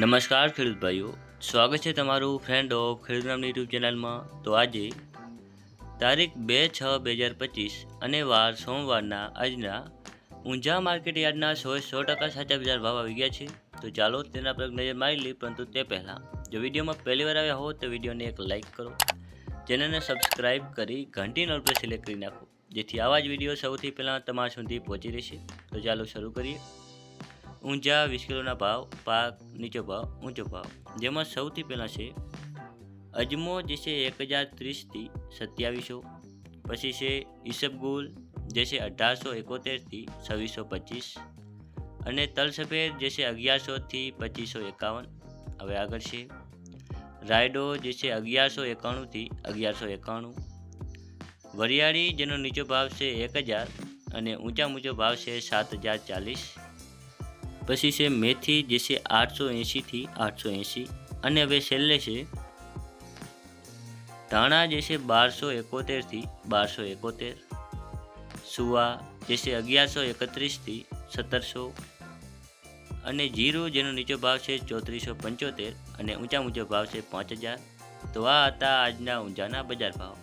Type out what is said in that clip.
નમસ્કાર ખેડૂત ભાઈઓ, સ્વાગત છે તમારું ફ્રેન્ડ ઓફ ખેડૂત યુટ્યુબ ચેનલમાં તો આજે તારીખ બે છ બે હજાર પચીસ અને વાર સોમવારના આજના ઊંઝા માર્કેટ યાર્ડના સો સો ટકા સાચા બજાર ભાવ આવી ગયા છે. તો ચાલો તેના પર નજર મારી લઈએ, પરંતુ તે પહેલાં, જો વિડીયોમાં પહેલી વાર આવ્યા હો તો વિડીયોને એક લાઇક કરો. ચેનલને સબસ્ક્રાઇબ કરી ઘંટી નોલ પર સિલેક્ટ કરી નાખો, જેથી આવા જ વીડિયો સૌથી પહેલાં તમારા સુધી પહોંચી રહેશે. તો ચાલો શરૂ કરીએ. ઊંઝા વીસ કિલોના ભાવ, પાક નીચો ભાવ, ઊંચો ભાવ. જેમાં સૌથી પહેલાં છે અજમો, જે છે એક હજાર ત્રીસથી સત્યાવીસો. પછી છે ઈસબગુલ જે છે અઢારસો એકોતેરથી છવ્વીસો પચીસ. અને તલસફેદ જે છે અગિયારસોથી પચીસો એકાવન. હવે આગળ છે. રાયડો, જે છે અગિયારસો એકાણુંથી અગિયારસો એકાણું. વરિયાળી, જેનો નીચો ભાવ છે એક હજાર અને ઊંચા ઊંચો ભાવ છે સાત હજાર ચાલીસ. પછી છે મેથી, જે છે આઠસો એંશીથી આઠસો એંશી. અને હવે છેલ્લે છે ધાણા, જે છે બારસો એકોતેરથી બારસો એકોતેર. સુવા, જે છે અગિયારસો એકત્રીસથી સત્તરસો. અને જીરું, જેનો નીચો ભાવ છે ચોત્રીસો પંચોતેર અને ઊંચા ઊંચો ભાવ છે પાંચ હજાર. તો આ હતા આજના ઊંઝાના બજાર ભાવ.